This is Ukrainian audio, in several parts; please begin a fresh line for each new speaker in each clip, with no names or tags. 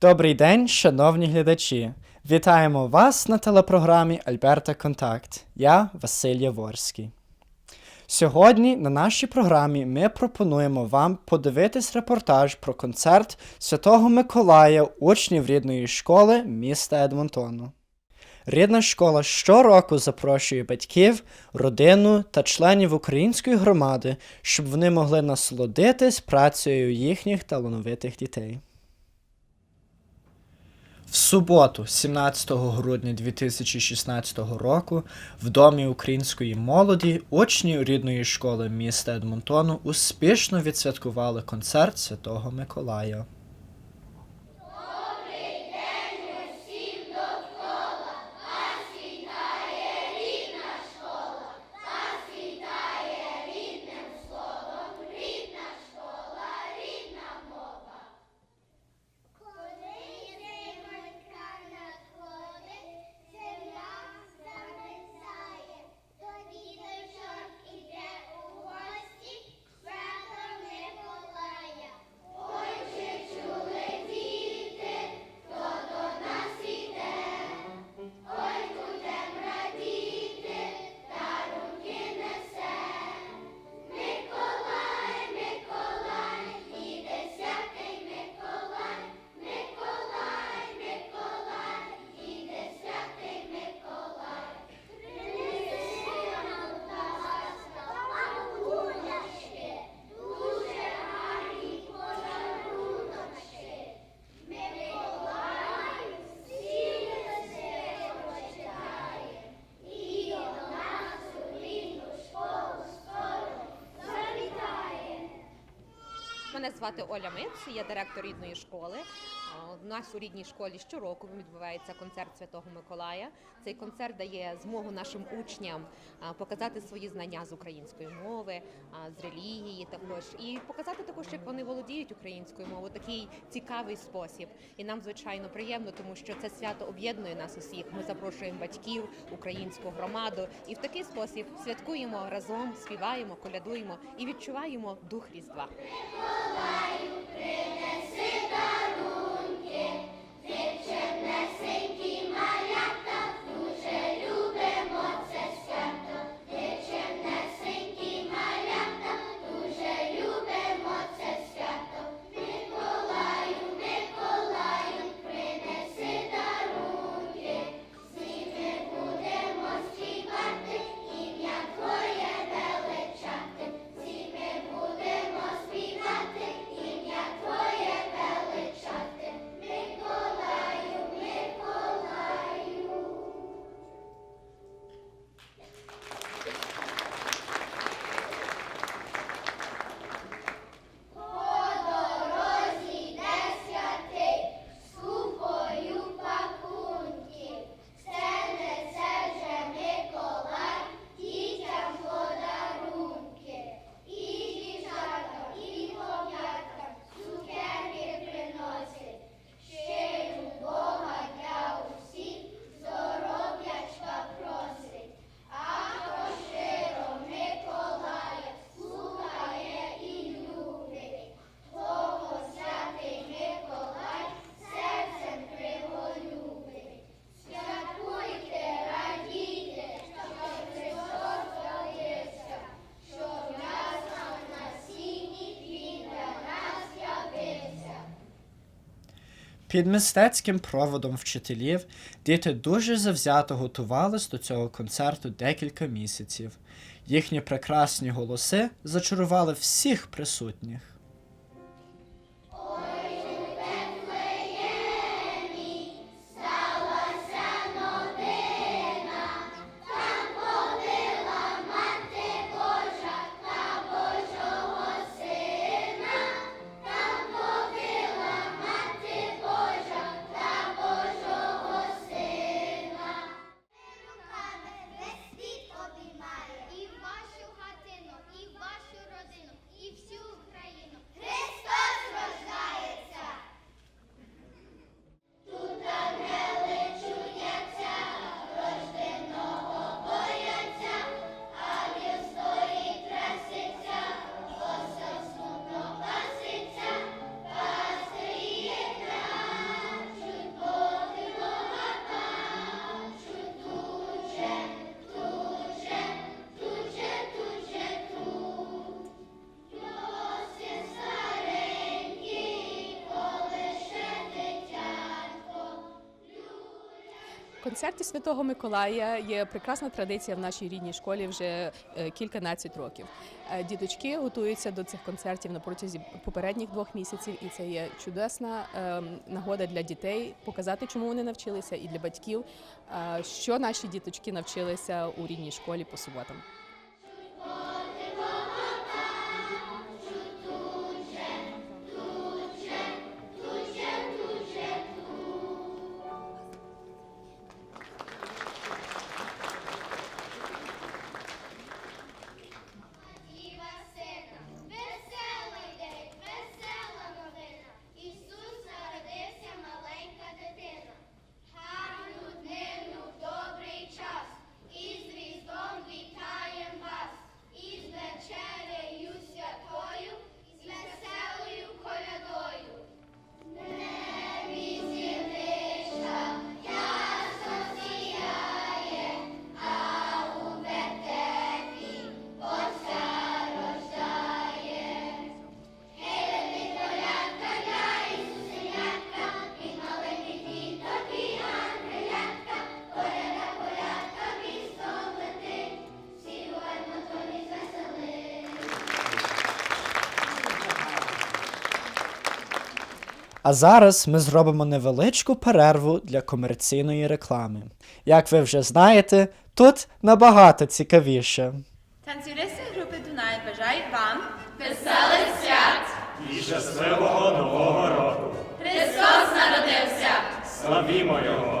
Добрий день, шановні глядачі! Вітаємо вас на телепрограмі Альберта Контакт. Я Василь Яворський. Сьогодні на нашій програмі ми пропонуємо вам подивитись репортаж про концерт Святого Миколая учнів рідної школи міста Едмонтону. Рідна школа щороку запрошує батьків, родину та членів української громади, щоб вони могли насолодитись працею їхніх талановитих дітей. В суботу, 17 грудня 2016 року, в Домі української молоді учні рідної школи міста Едмонтону успішно відсвяткували концерт Святого Миколая.
Звати Оля Миц, я директор рідної школи. У нас у рідній школі щороку відбувається концерт Святого Миколая. Цей концерт дає змогу нашим учням показати свої знання з української мови, з релігії також, і показати також, як вони володіють українською мовою. Такий цікавий спосіб. І нам звичайно приємно, тому що це свято об'єднує нас усіх. Ми запрошуємо батьків, українську громаду, і в такий спосіб святкуємо разом, співаємо, колядуємо і відчуваємо дух різдва.
Bye.
Під мистецьким проводом вчителів діти дуже завзято готувались до цього концерту декілька місяців. Їхні прекрасні голоси зачарували всіх присутніх.
Концерті Святого Миколая є прекрасна традиція в нашій рідній школі вже е, кільканадцять років. Е, Діточки готуються до цих концертів на протязі попередніх двох місяців, і це є чудесна ем, нагода для дітей показати, чому вони навчилися, і для батьків, е, що наші діточки навчилися у рідній школі по суботам.
А
зараз ми зробимо невеличку перерву для комерційної реклами. Як ви вже знаєте, тут набагато цікавіше.
Танцюристи групи Дунай бажають вам
Веселих свят!
і щасливого нового року.
Христос народився!
Славімо Його!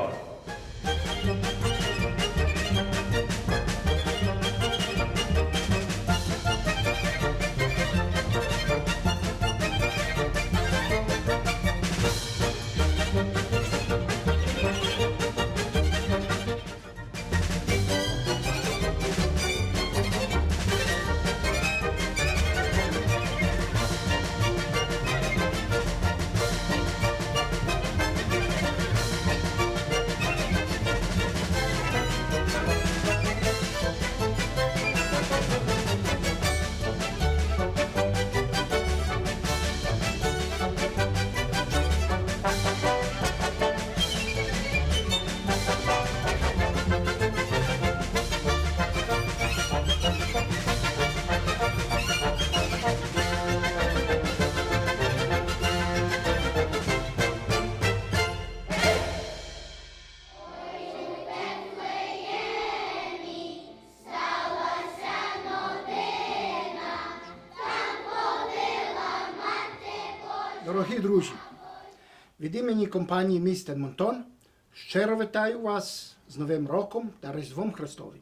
Від імені компанії Містер Монтон щиро вітаю вас з Новим роком та Різдвом Христовим.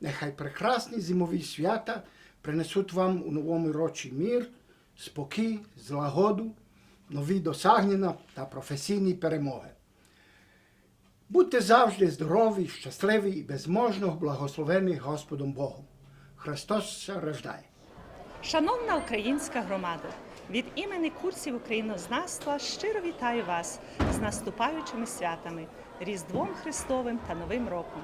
Нехай прекрасні зимові свята принесуть вам у новому році мір, спокій, злагоду, нові досягнення та професійні перемоги. Будьте завжди здорові, щасливі і безможно благословені Господом Богом. Христос рождає.
Шановна українська громада, від імені курсів українознавства щиро вітаю вас з наступаючими святами, Різдвом Христовим та Новим роком.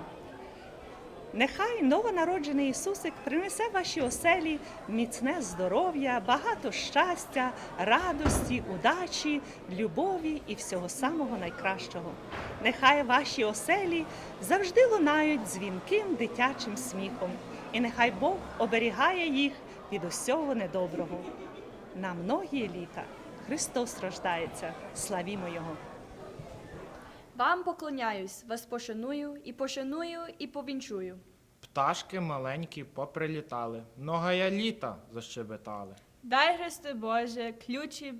Нехай новонароджений Ісусик принесе в ваші оселі міцне здоров'я, багато щастя, радості, удачі, любові і всього самого найкращого. Нехай ваші оселі завжди лунають дзвінким дитячим сміхом, і нехай Бог оберігає їх від усього недоброго. На многії літа Христос рождається, славімо Його!
Вам поклоняюсь, вас пошаную і пошаную і повінчую.
Пташки маленькі поприлітали, многая літа защебетали.
Дай, Христе Боже, ключі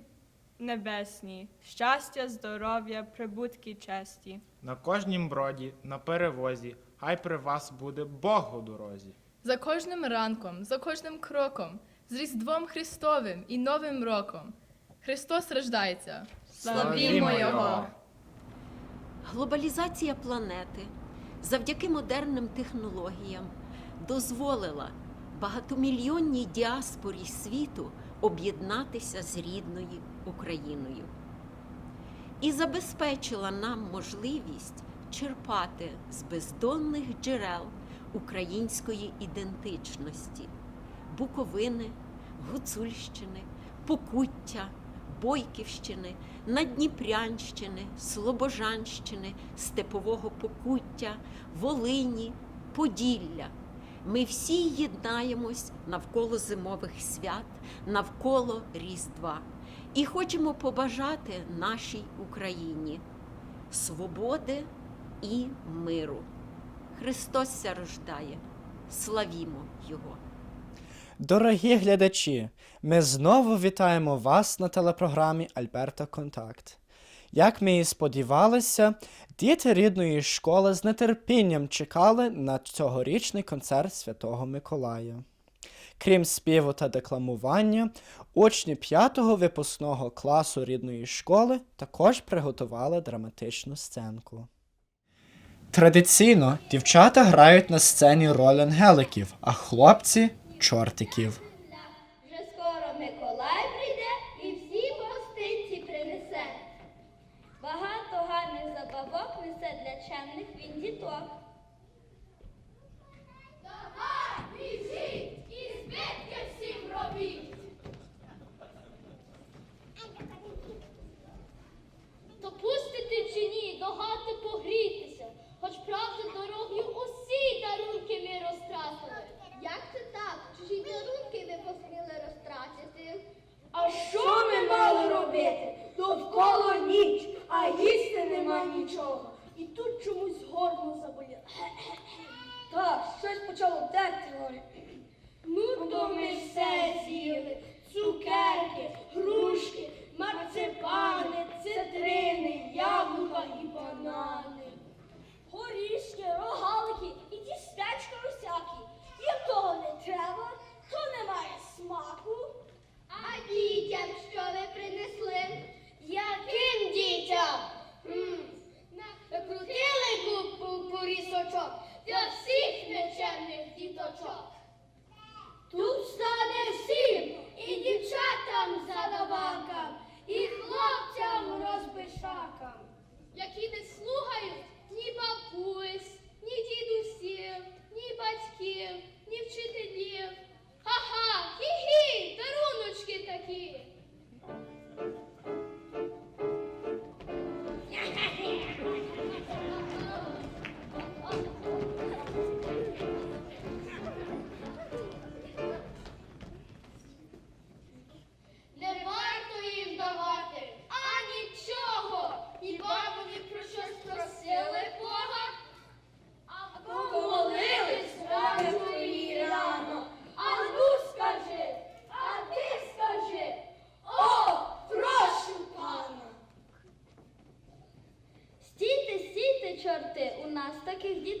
небесні, щастя, здоров'я, прибутки, честі.
На кожнім броді, на перевозі, хай при вас буде Бог у дорозі.
За кожним ранком, за кожним кроком, з Різдвом Христовим і Новим роком. Христос рождається.
Славімо Його!
Глобалізація планети завдяки модерним технологіям дозволила багатомільйонній діаспорі світу об'єднатися з рідною Україною і забезпечила нам можливість черпати з бездонних джерел української ідентичності Буковини, Гуцульщини, Покуття, Бойківщини, Надніпрянщини, Слобожанщини, Степового Покуття, Волині, Поділля. Ми всі єднаємось навколо зимових свят, навколо Різдва і хочемо побажати нашій Україні свободи і миру. Христос ся рождає. Славімо Його!
Дорогі глядачі, ми знову вітаємо вас на телепрограмі Альберта Контакт. Як ми і сподівалися, діти рідної школи з нетерпінням чекали на цьогорічний концерт Святого Миколая. Крім співу та декламування, учні 5-го випускного класу рідної школи також приготували драматичну сценку. Традиційно дівчата грають на сцені роль ангеликів, а хлопці чортиків.
Вже скоро Миколай прийде і всі гостинці принесе. Багато гарних забавок несе для чемних він діток.
Давай, біжіть і збитки всім робіть.
То пустите чи ні, до хати погрітися, хоч правда дорогою усі дарунки ми розтратили. Як це так? Чужі дарунки ви посміли розтратити?
А що ми мали робити? Довкола ніч, а їсти нема нічого. І тут чомусь горло заболіло. Так, щось почало
Ну то ми все з'їли. Цукерки, грушки, марципани, цитрини, яблука і банани. Горішки, рогалики і тістечка усякі. Як того не треба, то немає смаку. А дітям що ви принесли? Яким дітям? Хм, Накрутили купу порісочок для всіх нечемних діточок. Тут стане всім і дівчатам задобакам, і хлопцям розбишакам, які не слухають ні бабусь, ні дідусів, ні батьків, ні вчителів. Ха-ха, хі-хі, даруночки такі.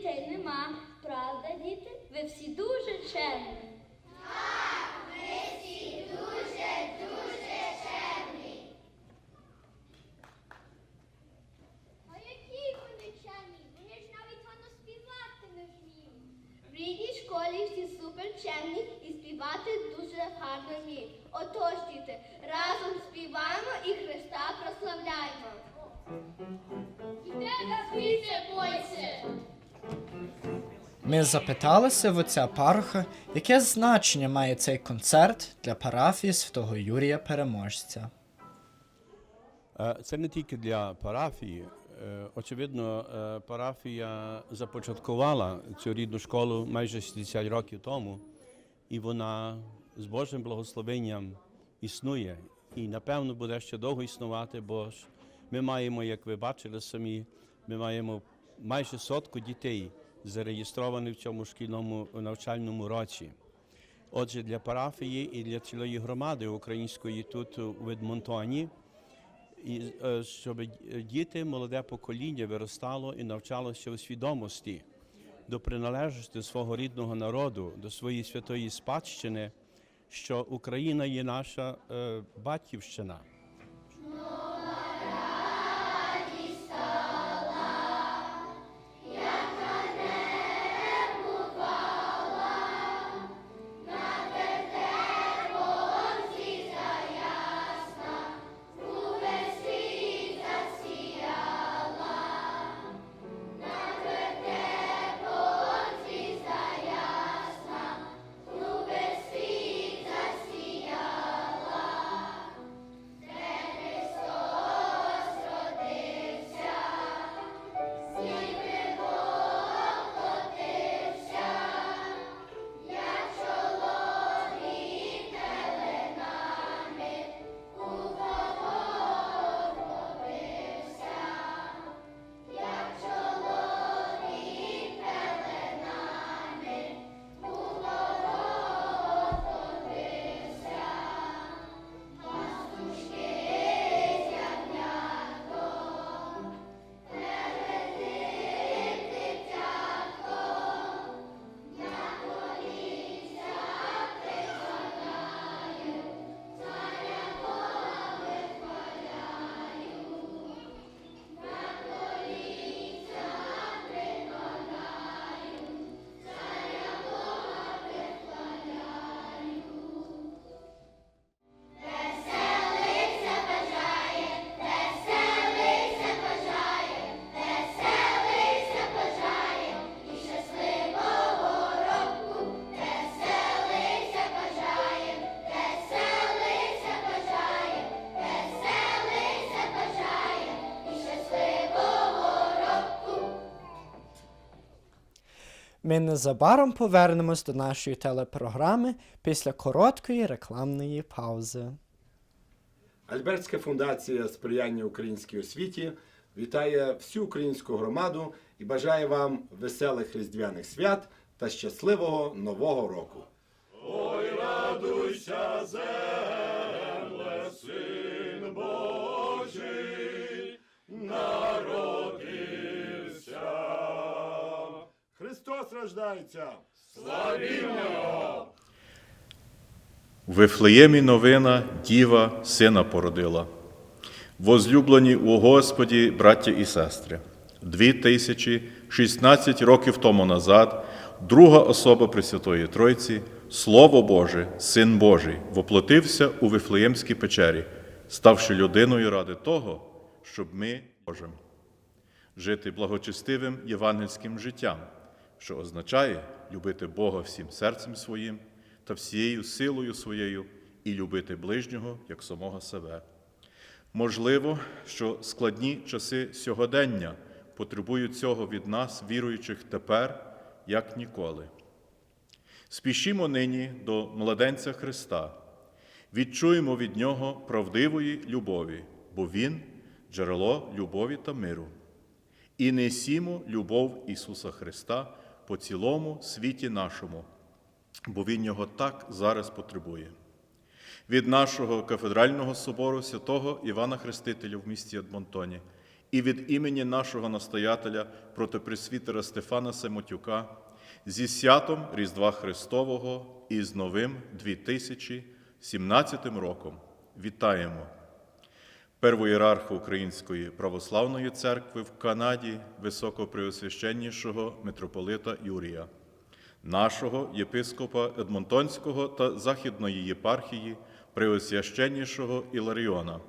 ട്രെയിനിന്
Ми запиталися в отця пароха, яке значення має цей концерт для парафії святого Юрія Переможця.
Е, Це не тільки для парафії. Е, Очевидно, е, парафія започаткувала цю рідну школу майже 60 років тому, і вона з Божим благословенням існує. І напевно буде ще довго існувати, бо ж ми маємо, як ви бачили самі, ми маємо майже сотку дітей зареєстрованих в цьому шкільному навчальному році. Отже, для парафії і для цілої громади української тут у Едмонтоні і е, щоб діти, молоде покоління виростало і навчалося у свідомості до приналежності свого рідного народу, до своєї святої спадщини, що Україна є наша е, батьківщина.
Ми незабаром повернемось до нашої телепрограми після короткої рекламної паузи.
Альбертська фундація сприяння українській освіті вітає всю українську громаду і бажає вам веселих різдвяних свят та щасливого нового року.
Ой, радуйся, земле,
Христос рождається!
Славімо Його!
В Вифлеємі новина діва сина породила. Возлюблені у Господі, браття і сестри, дві тисячі 16 років тому назад друга особа Пресвятої Тройці, Слово Боже, Син Божий, воплотився у Вифлеємській печері, ставши людиною ради того, щоб ми Божим жити благочестивим євангельським життям, що означає любити Бога всім серцем своїм та всією силою своєю і любити ближнього як самого себе. Можливо, що складні часи сьогодення потребують цього від нас, віруючих тепер, як ніколи. Спішімо нині до младенця Христа, відчуємо від Нього правдивої любові, бо Він джерело любові та миру. І несімо любов Ісуса Христа по цілому світі нашому, бо Він його так зараз потребує. Від нашого кафедрального собору святого Івана Хрестителя в місті Едмонтоні і від імені нашого настоятеля протопресвітера Стефана Семотюка зі святом Різдва Христового і з новим 2017 роком вітаємо первоєрарха Української православної церкви в Канаді, високопреосвященнішого митрополита Юрія, нашого єпископа Едмонтонського та Західної єпархії Преосвященнішого Іларіона,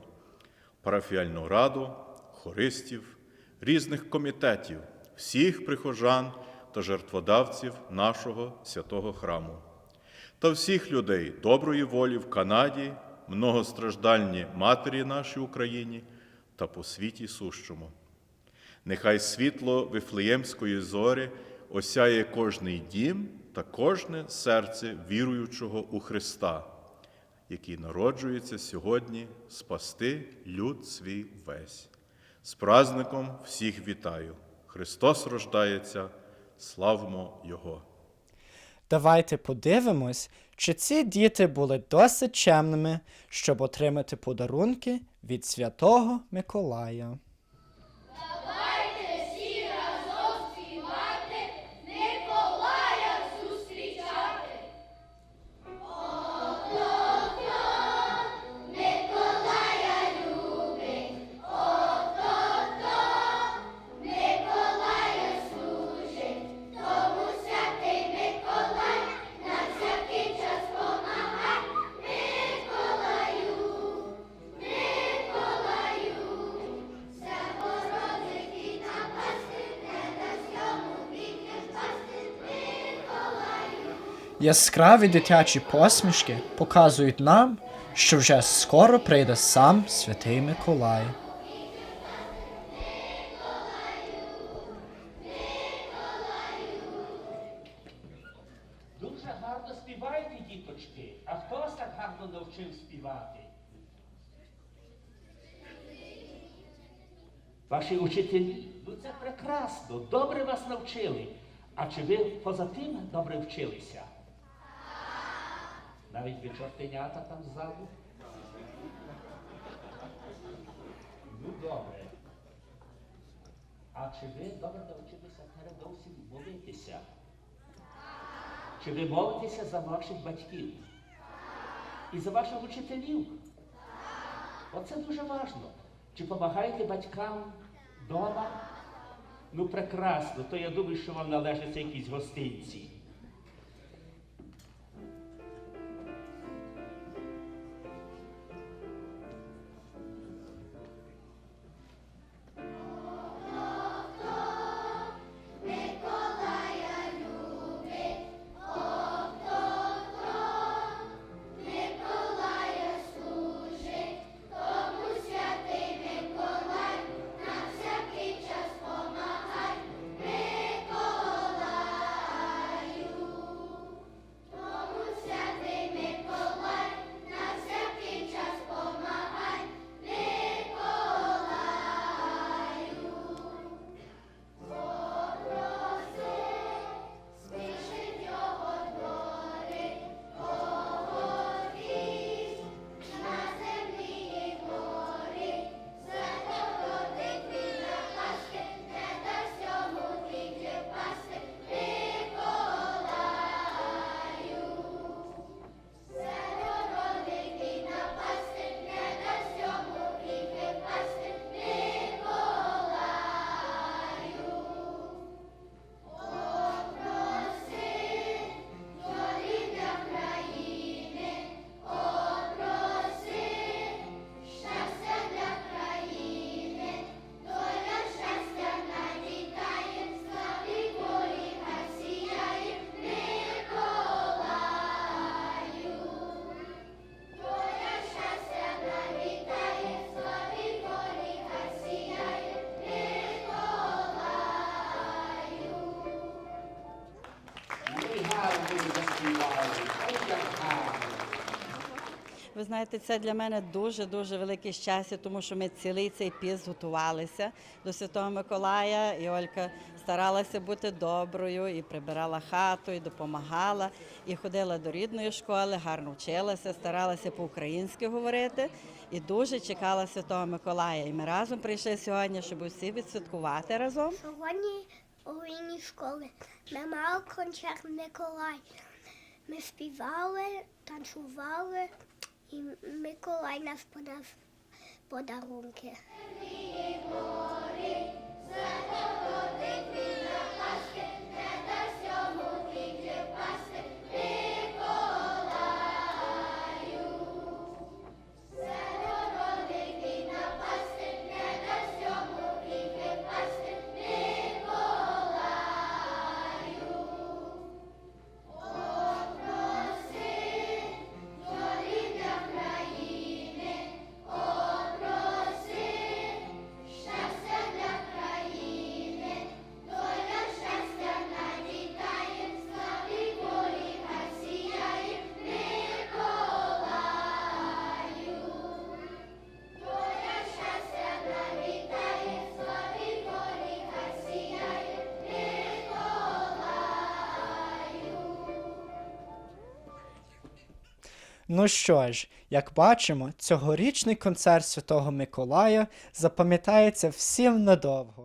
парафіальну раду, хористів, різних комітетів, всіх прихожан та жертводавців нашого святого храму та всіх людей доброї волі в Канаді, многостраждальні матері нашій Україні та по світі сущому. Нехай світло Вифлеємської зорі осяє кожний дім та кожне серце віруючого у Христа, який народжується сьогодні спасти люд свій весь. З праздником всіх вітаю! Христос рождається, славмо Його!
Давайте подивимось, чи ці діти були досить чемними, щоб отримати подарунки від Святого Миколая. Яскраві дитячі посмішки показують нам, що вже скоро прийде сам Святий Миколай.
Дуже гарно співаєте, діточки. А хто так гарно навчив співати? Ваші учителі? Ну це прекрасно, добре вас навчили. А чи ви поза тим добре вчилися? Навіть ви чортенята там ззаду? Ну добре. А чи ви добре навчилися передовсім молитися? Чи ви молитеся за ваших батьків? І за ваших учителів? Оце дуже важливо. Чи допомагаєте батькам вдома? Ну, прекрасно, то я думаю, що вам належаться якісь гостинці.
Знаєте, це для мене дуже дуже велике щастя, тому що ми цілий цей піс готувалися до Святого Миколая, і Олька старалася бути доброю, і прибирала хату, і допомагала, і ходила до рідної школи, гарно вчилася, старалася по-українськи говорити, і дуже чекала Святого Миколая. І ми разом прийшли сьогодні, щоб усі відсвяткувати разом.
Сьогодні у рідній школі ми мали концерт Миколай. Ми співали, танцювали, і Миколай нас подав подарунки.
Щастя
Ну що ж, як бачимо, цьогорічний концерт Святого Миколая запам'ятається всім надовго.